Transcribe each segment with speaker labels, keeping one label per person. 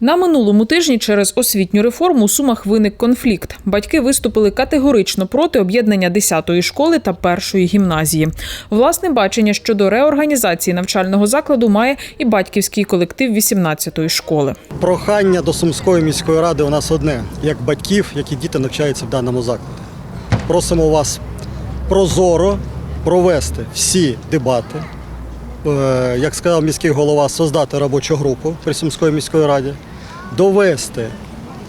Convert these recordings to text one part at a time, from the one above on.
Speaker 1: На минулому тижні через освітню реформу у Сумах виник конфлікт. Батьки виступили категорично проти об'єднання 10-ї школи та першої гімназії. Власне бачення щодо реорганізації навчального закладу має і батьківський колектив 18-ї школи.
Speaker 2: Прохання до Сумської міської ради у нас одне, як батьків, які діти навчаються в даному закладі. Просимо вас прозоро провести всі дебати. Е, Як сказав міський голова, создати робочу групу при Сумської міської раді, довести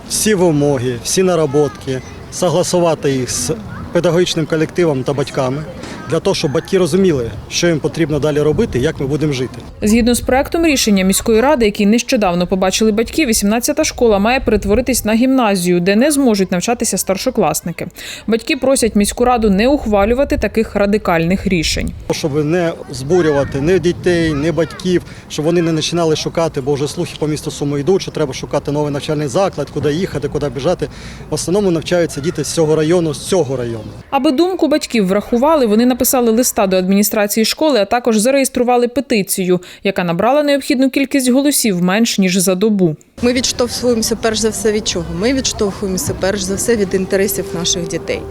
Speaker 2: всі вимоги, всі наработки, согласувати їх з педагогічним колективом та батьками, для того, щоб батьки розуміли, що їм потрібно далі робити, як ми будемо жити.
Speaker 1: Згідно з проектом рішення міської ради, який нещодавно побачили батьки, 18-та школа має перетворитись на гімназію, де не зможуть навчатися старшокласники. Батьки просять міську раду не ухвалювати таких радикальних рішень.
Speaker 2: щоб не збурювати ні дітей, ні батьків, щоб вони не починали шукати, бо вже слухи по місту Суми йдуть, що треба шукати новий навчальний заклад, куди їхати, куди біжати. В основному навчаються діти з цього району, з цього району.
Speaker 1: Аби думку батьків врахували, вони написали листа до адміністрації школи, а також зареєстрували петицію, яка набрала необхідну кількість голосів менш ніж за добу.
Speaker 3: Ми відштовхуємося перш за все від чого? Ми відштовхуємося перш за все від інтересів наших дітей.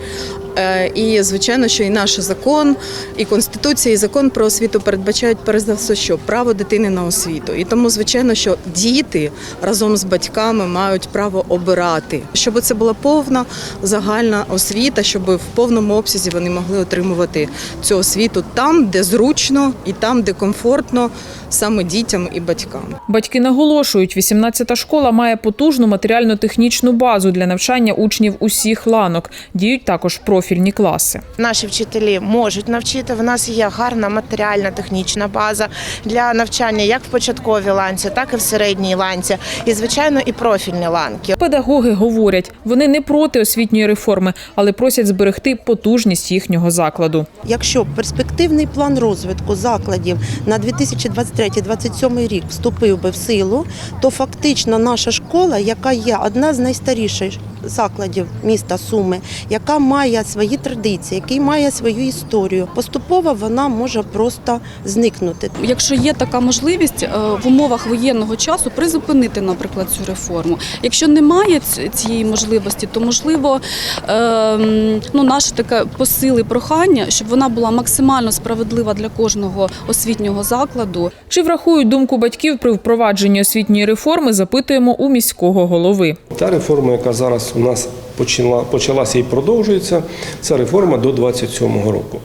Speaker 3: Е, І звичайно, що і наш закон, і конституція, і закон про освіту передбачають перш за все, що право дитини на освіту. І тому, звичайно, що діти разом з батьками мають право обирати, щоб це була повна загальна освіта, щоб в повному обсязі вони могли отримувати цю освіту там, де зручно, і там, де комфортно саме дітям і батькам.
Speaker 1: Батьки наголошують, 18-та школа має потужну матеріально-технічну базу для навчання учнів усіх ланок. Діють також профільні класи.
Speaker 4: Наші вчителі можуть навчити. В нас є гарна матеріальна технічна база для навчання як в початковій ланці, так і в середній ланці, і звичайно, і профільні ланки.
Speaker 1: Педагоги говорять, вони не проти освітньої реформи, але просять зберегти потужність їхнього закладу.
Speaker 5: Якщо перспективний план розвитку закладів на 2023-2027 рік вступив би в силу, то фактично наша школа, яка є одна з найстаріших закладів міста Суми, яка має свої традиції, який має свою історію, поступово вона може просто зникнути.
Speaker 6: Якщо є така можливість е, в умовах воєнного часу призупинити, наприклад, цю реформу. Якщо немає цієї можливості, то можливо ем, ну, наше таке посили прохання, щоб вона була максимально справедлива для кожного освітнього закладу.
Speaker 1: Чи врахують думку батьків при впровадженні освітньої реформи, запитуємо у міського голови.
Speaker 7: Та реформа, яка зараз у нас почала, почалася і продовжується, це реформа до 27-го року.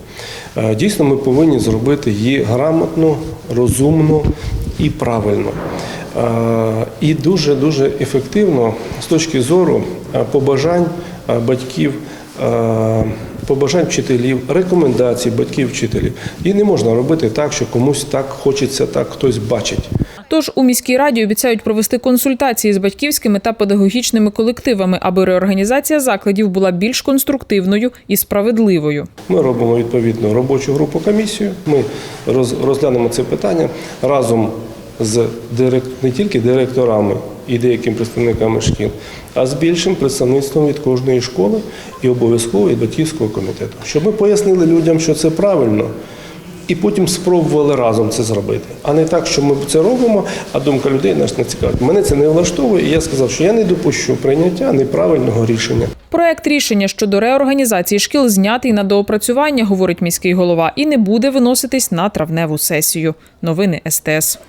Speaker 7: Е, Дійсно, ми повинні зробити її грамотно, розумно і правильно. Е, І дуже-дуже ефективно з точки зору е, побажань батьків, побажань вчителів, рекомендацій батьків вчителів. І не можна робити так, що комусь так хочеться, так хтось бачить.
Speaker 1: Тож у міській раді обіцяють провести консультації з батьківськими та педагогічними колективами, аби реорганізація закладів була більш конструктивною і справедливою.
Speaker 7: Ми робимо відповідну робочу групу комісію. Ми роз- розглянемо це питання разом з не тільки директорами і деякими представниками шкіл, а з більшим представництвом від кожної школи і обов'язково від батьківського комітету, щоб ми пояснили людям, що це правильно. І потім спробували разом це зробити, а не так, що ми це робимо, а думка людей нас не цікавить. Мене це не влаштовує, і я сказав, що я не допущу прийняття неправильного рішення.
Speaker 1: Проект рішення щодо реорганізації шкіл знятий на доопрацювання, говорить міський голова, і не буде виноситись на травневу сесію. Новини СТС.